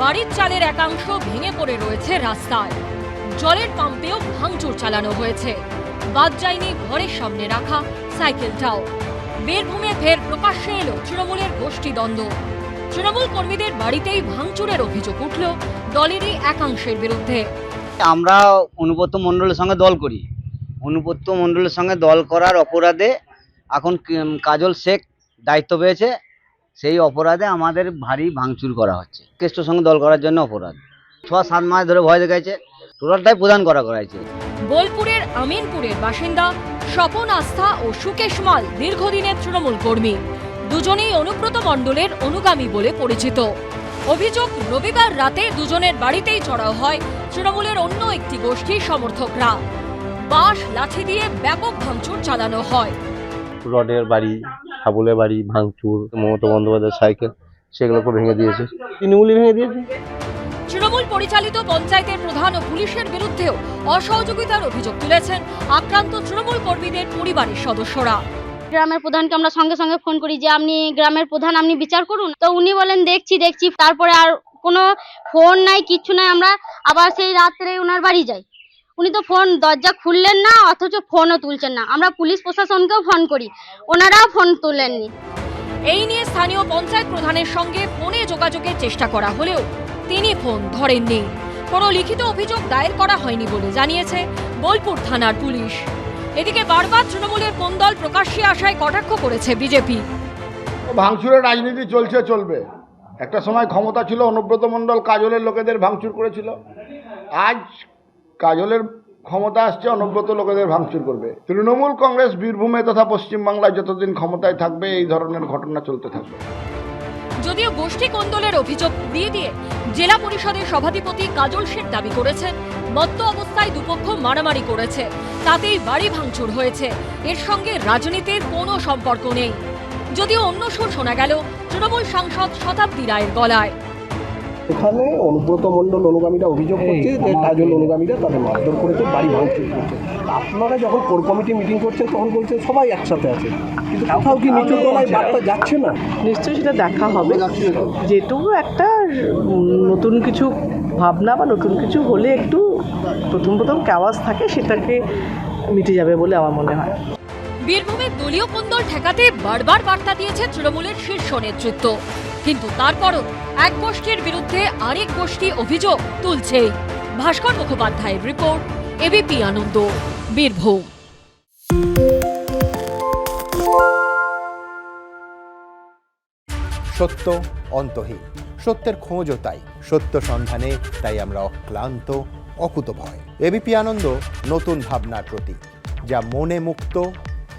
বাড়ির চালের একাংশ ভেঙে পড়ে রয়েছে রাস্তায়। জলের পাম্পেও ভাঙচুর চালানো হয়েছে। বাদ যায়নি ঘরের সামনে রাখা সাইকেলটাও বীরভূমে ফের প্রকাশ্যে এলো তৃণমূলের গোষ্ঠীদ্বন্দ্ব তৃণমূল কর্মীদের বাড়িতেই ভাঙচুরের অভিযোগ উঠল দলেরই একাংশের বিরুদ্ধে। আমরা অনুব্রত মণ্ডলের সঙ্গে দল করি। অনুব্রত মণ্ডলের সঙ্গে দল করার অপরাধে এখন কাজল শেখ দায়িত্ব পেয়েছে। সেই অপরাধে আমাদের ভারী ভাঙচুর করা হচ্ছে। কেষ্টর সঙ্গে দল করার জন্য অপরাধ। ছ সাত মাস ধরে ভয় দেখাইছে। টোটালটাই প্রদান করা করাইছে। বোলপুরের আমিনপুরের বাসিন্দা স্বপন আস্থা ও সুকেশ মাল দীর্ঘদিনের তৃণমূল কর্মী। দুজনেই অনুব্রত মণ্ডলের অনুগামী বলে পরিচিত। অভিযোগ রবিবার রাতে দুজনের বাড়িতেই চড়াও হয় তৃণমূলের অন্য একটি গোষ্ঠীর সমর্থকরা। বাঁশ লাঠি দিয়ে ব্যাপক ভাঙচুর চালানো হয়। রডের বাড়ি হাবুলের বাড়ি ভাঙচুর মমতা বন্দ্যোপাধ্যায়ের সাইকেল সেগুলোকে ভেঙে দিয়েছে। তৃণমূলই ভেঙে দিয়েছে। তৃণমূল পরিচালিত পঞ্চায়েতের প্রধান ও পুলিশের বিরুদ্ধেও অসহযোগিতার অভিযোগ তুলেছেন আক্রান্ত তৃণমূল কর্মীদের পরিবারের সদস্যরা। গ্রামের প্রধানকে আমরা সঙ্গে সঙ্গে ফোন করি যে আপনি গ্রামের প্রধান আপনি বিচার করুন? তো উনি বলেন দেখছি দেখছি। তারপরে আর কোনো ফোন নাই কিচ্ছু নাই। আমরা আবার সেই রাত্রে ওনার বাড়ি যাই। উনি তো ফোন দরজা খুললেন না অথচ ফোনও তুলছেন না। আমরা পুলিশ প্রশাসনকেও ফোন করি। ওনারাও ফোন তুলেননি। এই নিয়ে স্থানীয় পঞ্চায়েত প্রধানের সঙ্গে ফোনে যোগাযোগের চেষ্টা করা হলেও তিনি ফোন ধরেননি। কোনো লিখিত অভিযোগ দায়ের করা হয়নি বলে জানিয়েছে বোলপুর থানার পুলিশ। এদিকে বারবার তৃণমূলের কোন দল প্রকাশ্যে আসায় কটাক্ষ করেছে বিজেপি। ভাঙচুরের রাজনীতি চলছে চলবে। একটা সময় ক্ষমতা ছিল অনুব্রত মণ্ডল কাজলের লোকেদের ভাঙচুর করেছিল। আজ কাজলের ক্ষমতা আসছে, অনুব্রত লোকেদের ভাঙচুর করবে। তৃণমূল কংগ্রেস, বীরভূমে তথা পশ্চিমবাংলায় যতদিন ক্ষমতায় থাকবে, এই ধরনের ঘটনা চলতে থাকবে। যদিও গোষ্ঠী কোন্দলের অভিযোগ উড়িয়ে দিয়ে জেলা পরিষদের সভাধিপতি কাজল শেখ দাবি করেছেন, মত্ত অবস্থায় দুপক্ষ মারামারি করেছে, তাতেই বাড়ি ভাঙচুর হয়েছে। এর সঙ্গে রাজনীতির কোনো সম্পর্ক নেই। যদিও অন্য সুর শোনা গেল, তৃণমূল সাংসদ শতাব্দী রায়ের গলায়। এখানে অনুব্রত মণ্ডল অনুগামীরা অভিযোগ করছে যে কাজল অনুগামীরা তাদের মারধর করেছে বাড়ি ভাঙচুর করছে। আপনারা যখন কোর কমিটি মিটিং করছেন তখন বলছেন সবাই একসাথে আছে। কিন্তু কোথাও কি নিচু তলায় বার্তা যাচ্ছে না? নিশ্চয়ই সেটা দেখা হবে। যেটুকু একটা নতুন কিছু ভাবনা বা নতুন কিছু হলে একটু প্রথম প্রথম ক্যাওয়াজ থাকে সেটাকে মিটে যাবে বলে আমার মনে হয়। বীরভূমের দলীয় কোন্দল ঠেকাতে বারবার বার্তা দিয়েছে তৃণমূলের শীর্ষ নেতৃত্ব। কিন্তু তারপরও এক গোষ্ঠীর বিরুদ্ধে আরেক গোষ্ঠী অভিযোগ তুলছে। ভাস্কর মুখোপাধ্যায়ের রিপোর্ট, এবিপি আনন্দ, বীরভূম। সত্য অন্তহীন। সত্যের খোঁজও তাই। সত্য সন্ধানে তাই আমরা অক্লান্ত, অকুতভয়। এবিপি আনন্দ, নতুন ভাবনার প্রতীক, যা মনে মুক্ত